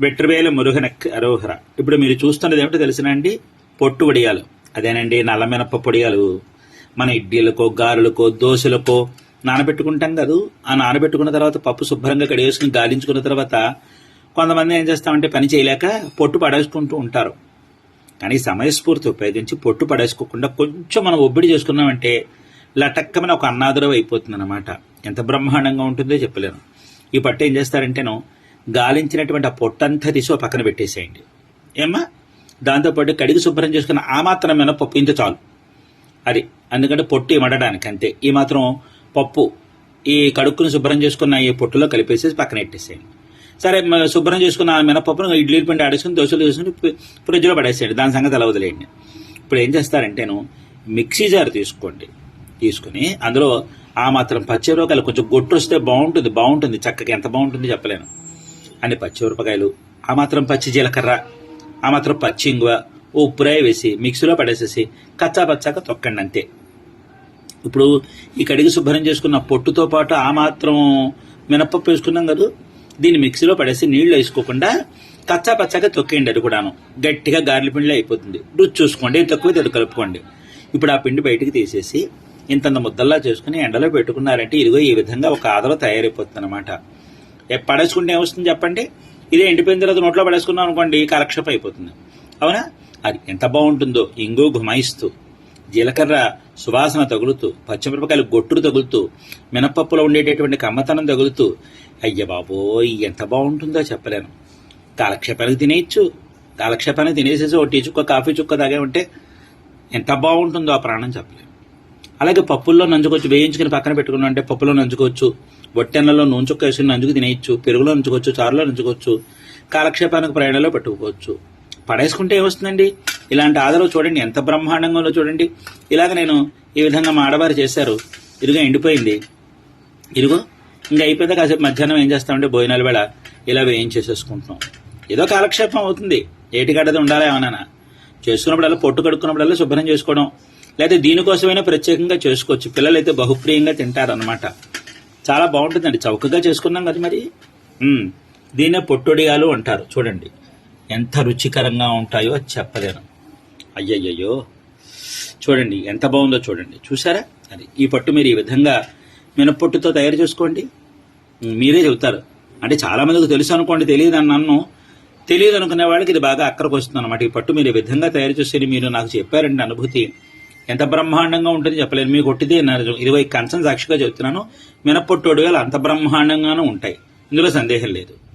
వెట్రవేల మురుగనక్ అరోహర. ఇప్పుడు మీరు చూస్తున్నది ఏమిటో తెలిసినండి పొట్టు వడియాలు. అదేనండి నల్ల పొడియాలు. మన ఇడ్లీలకో గారెలకో దోశలకో నానబెట్టుకుంటాం కదా. ఆ నానబెట్టుకున్న తర్వాత పప్పు శుభ్రంగా కడిగేసుకుని గాలించుకున్న తర్వాత కొంతమంది ఏం చేస్తామంటే పని చేయలేక పొట్టు పడేసుకుంటూ ఉంటారు. కానీ సమయస్ఫూర్తి ఉపయోగించి పొట్టు పడేసుకోకుండా కొంచెం మనం ఒబ్బిడి చేసుకున్నామంటే లటక్కమని ఒక అన్నాదురం అయిపోతుంది అనమాట ఎంత బ్రహ్మాండంగా ఉంటుందో చెప్పలేను. ఈ పట్టు ఏం చేస్తారంటేను గాలించినటువంటి ఆ పొట్టంతా తీసి ఓ పక్కన పెట్టేసేయండి. ఏమ్మా? దాంతోపాటు కడిగి శుభ్రం చేసుకున్న ఆ మాత్రం మినపప్పు ఇంత చాలు. అది ఎందుకంటే పొట్టు ఇమడడానికి అంతే. ఈ మాత్రం పప్పు ఈ కడుక్కుని శుభ్రం చేసుకున్న ఈ పొట్టులో కలిపేసేసి పక్కన పెట్టేసేయండి సరే శుభ్రం చేసుకున్న ఆ మినపప్పును ఇడ్లీ పిండి ఆడేసుకుని దోశలు చేసుకుని ఫ్రిడ్జ్లో పడేసేయండి. దాని సంగతి అలా వదిలేయండి. ఇప్పుడు ఏం చేస్తారంటేను మిక్సీ జార్ తీసుకోండి. తీసుకుని అందులో ఆ మాత్రం పచ్చిమిరపకాయలు కొంచెం గొట్టు వస్తే బాగుంటుంది బాగుంటుంది. చక్కగా ఎంత బాగుంటుంది చెప్పలేను. అన్ని పచ్చిమిరపకాయలు ఆ మాత్రం పచ్చి జీలకర్ర ఆ మాత్రం పచ్చి ఇంగువ ఓ ఉప్పురాయి వేసి మిక్సీలో పడేసేసి కచ్చా పచ్చాక తొక్కండి అంతే. ఇప్పుడు ఈ కడిగి శుభ్రం చేసుకున్న పొట్టుతో పాటు ఆ మాత్రం మినపప్పు వేసుకున్నాం కదా దీన్ని మిక్సీలో పడేసి నీళ్ళు వేసుకోకుండా కచ్చా పచ్చాగా తొక్కేయండి అది కూడాను. గట్టిగా గార్లి పిండిలో అయిపోతుంది. రుచి చూసుకోండి తక్కువ అది కలుపుకోండి. ఇప్పుడు ఆ పిండి బయటికి తీసేసి ఇంతంత ముద్దల్లా చేసుకుని ఎండలో పెట్టుకున్నారంటే ఇదిగో ఈ విధంగా ఒక ఆదర తయారైపోతుంది అనమాట పడేసుకుంటే ఏమొస్తుంది చెప్పండి? ఇదే ఎండిపోయిన తర్వాత నోట్లో పడేసుకున్నాం అనుకోండి కాలక్షేపం అయిపోతుంది. అవునా? అది ఎంత బాగుంటుందో ఇంగు గుమాయిస్తూ జీలకర్ర సువాసన తగులుతూ పచ్చిమిరపకాయలు గొట్టులు తగులుతూ మినపప్పులో ఉండేటటువంటి కమ్మతనం తగులుతూ అయ్య బాబోయ్ ఎంత బాగుంటుందో చెప్పలేను. కాలక్షేపానికి తినేయచ్చు. కాలక్షేపానికి తినేసేసి ఒక టీ చుక్క కాఫీ చుక్క తాగే ఉంటే ఎంత బాగుంటుందో ఆ ప్రాణం చెప్పలేను. అలాగే పప్పుల్లో నంచుకోవచ్చు. వేయించుకుని పక్కన పెట్టుకున్నా అంటే పప్పులో నంచుకోవచ్చు. వట్టెన్నలో నూనె చుక్క వేసుకుని నంచుకు తినేయచ్చు. పెరుగులో నంచుకోవచ్చు. చారులో నంచుకోవచ్చు. కాలక్షేపానికి ప్రయాణంలో పెట్టుకోవచ్చు. పడేసుకుంటే ఏమొస్తుందండి? ఇలాంటి ఆదరవు చూడండి. ఎంత బ్రహ్మాండంగా ఉందో చూడండి. ఇలాగ నేను ఈ విధంగా మా ఆడవారు చేశారు. ఇరుగా ఎండిపోయింది. ఇరుగు ఇంకా అయిపోతే కాసేపు మధ్యాహ్నం ఏం చేస్తామంటే భోజనాల వేళ ఇలా వేయించేసేసుకుంటున్నాం. ఏదో కాలక్షేపం అవుతుంది. ఏటిగడ్డది ఉండాలి ఏమన్నా చేసుకున్నప్పుడల్లా పొట్టు కడుక్కున్నప్పుడల్లా శుభ్రం చేసుకోవడం. లేదా దీనికోసమైనా ప్రత్యేకంగా చేసుకోవచ్చు. పిల్లలు అయితే బహుప్రియంగా తింటారనమాట చాలా బాగుంటుందండి. చౌకగా చేసుకున్నాం కదా మరి. దీన్నే పొట్టొడియాలు అంటారు. చూడండి. ఎంత రుచికరంగా ఉంటాయో అది చెప్పలేను. అయ్యయ్యో చూడండి ఎంత బాగుందో చూడండి. చూసారా? అది. ఈ పట్టు మీరు ఈ విధంగా మినప్పొట్టుతో తయారు చేసుకోండి. మీరే చెబుతారు. అంటే చాలామందికి తెలుసు అనుకోండి తెలియదు అని నన్ను. తెలియదు అనుకునే వాళ్ళకి ఇది బాగా అక్కడికి వస్తుంది అనమాట ఈ పట్టు మీరు ఈ విధంగా తయారు చేసేది మీరు నాకు చెప్పారండి అనుభూతి. ఎంత బ్రహ్మాండంగా ఉంటుంది చెప్పలేను. మీకు కొట్టిదే ఇరవై కన్సన్ సాక్షిగా చెప్తున్నాను. మినపొట్టు ఒడియాలు అంత బ్రహ్మాండంగానూ ఉంటాయి. ఇందులో సందేహం లేదు.